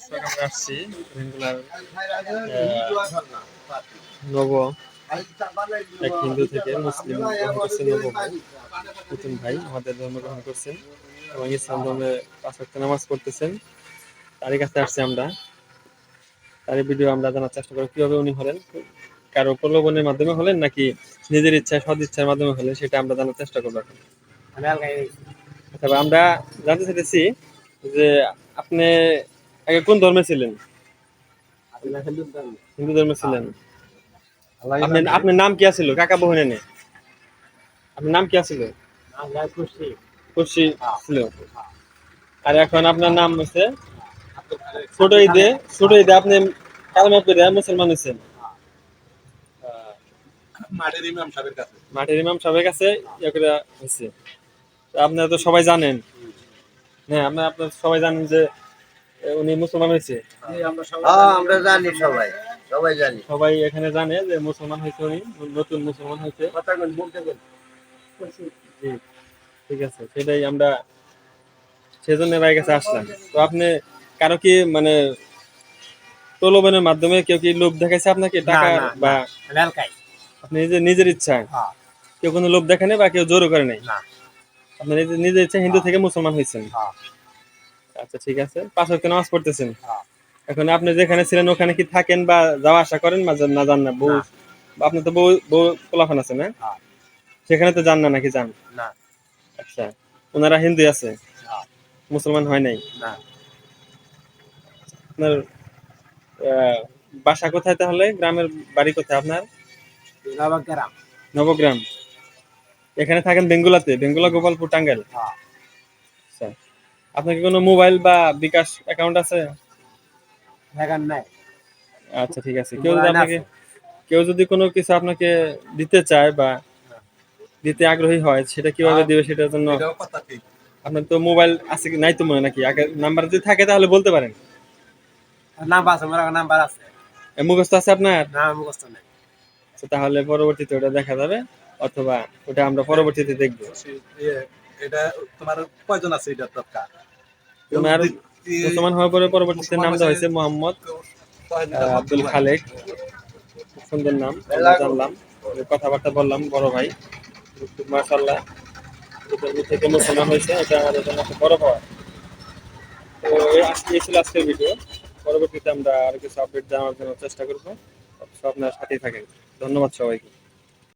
দর্শক আমরা আসছি নব এক হিন্দু থেকে মুসলিম গ্রহণ করছেন নব নতুন ভাই আমাদের ধর্ম গ্রহণ করছেন এবং ইসলাম ধর্মে পাঁচ ওয়াক্ত নামাজ পড়তেছেন। তারই কাছে আসছি আমরা। তারই ভিডিও আমরা জানার চেষ্টা করি কীভাবে উনি হলেন কারও প্রলোভনের মাধ্যমে হলেন নাকি নিজের ইচ্ছা সদ ইচ্ছার মাধ্যমে হলেন সেটা আমরা জানার চেষ্টা করব এখন। আচ্ছা আমরা জানতে চাইতেছি যে আপনি আগে কোন ধর্মে ছিলেন? হিন্দু ধর্মে। ছিলেন। আপনি আপনার নাম কি আছিল? কাকা বহনে আপনার নাম কি আছিল? খুশি ছিল। আর এখন আপনার নাম হচ্ছে ছোট ঈদে ছোট ঈদে আপনি কালমা পড়ে মুসলমান হয়েছেন। মাঠের ইমাম সাহেবের কাছে। মাঠের ইমাম সাহেবের কাছে ইয়ে করে হয়েছে। আপনারা তো সবাই জানেন। হ্যাঁ আপনারা আপনারা সবাই জানেন যে উনি মুসলমান হয়েছে হ্যাঁ আমরা জানি সবাই সবাই জানি সবাই এখানে জানে যে মুসলমান হয়েছে উনি নতুন মুসলমান হয়েছে জি ঠিক আছে সেটাই আমরা সেজন্য ভাই কাছে আসলাম তো আপনি কারও কি মানে প্রলোভনের মাধ্যমে কেউ কি লোভ দেখাইছে আপনাকে টাকা। বা আপনি নিজের নিজের ইচ্ছা হ্যাঁ। কেউ কোনো লোভ দেখে নাই বা কেউ জোরও করে নাই। আপনি নিজের নিজের ইচ্ছা হিন্দু থেকে মুসলমান হয়েছেন হ্যাঁ। আচ্ছা ঠিক আছে পাঁচ ওয়াক্ত নামাজ পড়তেছেন। এখন আপনি যেখানে ছিলেন ওখানে কি থাকেন বা যাওয়া আসা করেন বা না যান না বউ। আপনার তো বউ বউ পোলাফান আছে না হ্যাঁ। সেখানে তো যান না নাকি যান না। আচ্ছা ওনারা হিন্দু আছে। মুসলমান হয় নাই না। আপনার বাসা কোথায় তাহলে গ্রামের বাড়ি কোথায় আপনার গ্রাম নবগ্রাম এখানে থাকেন বেঙ্গুলাতে বেঙ্গুলা গোপালপুর টাঙ্গাইল হ্যাঁ। আপনার কি কোনো মোবাইল বা বিকাশ অ্যাকাউন্ট আছে? এখন নাই। আচ্ছা ঠিক আছে। কেউ যদি আপনাকে কেউ যদি কোনো কিছু আপনাকে দিতে চায় বা দিতে আগ্রহী হয় সেটা কীভাবে দিবে সেটার জন্য এটাও কথা ঠিক। আপনার তো মোবাইল আছে কি নাই তো মনে নাকি? আগে নাম্বার যদি থাকে তাহলে বলতে পারেন। নাম্বার আছে আমার নাম্বার আছে। মুখস্থ আছে আপনার? না মুখস্থ নাই। আচ্ছা, তাহলে পরবর্তীতে ওটা দেখা যাবে অথবা ওটা আমরা পরবর্তীতে দেখব। ইয়ে, এটা তোমার কয়জন আছে এটা দরকার? ওনার মুসলমান হওয়ার পরে পরবর্তীতে নাম দেওয়া হয়েছে মোহাম্মদ আব্দুল খালেক। সুন্দর নাম আমরা জানলাম। কথাবার্তা বললাম বড় ভাই। মাশাল্লাহ এটা থেকে মুসলমান হয়েছে এটা আমাদের জন্য একটা বড় পাওয়া। তো এই ছিল আজকের ভিডিও। পরবর্তীতে আমরা আরও কিছু আপডেট জানার জন্য চেষ্টা করব। সব আপনার সাথেই থাকেন। ধন্যবাদ সবাইকে।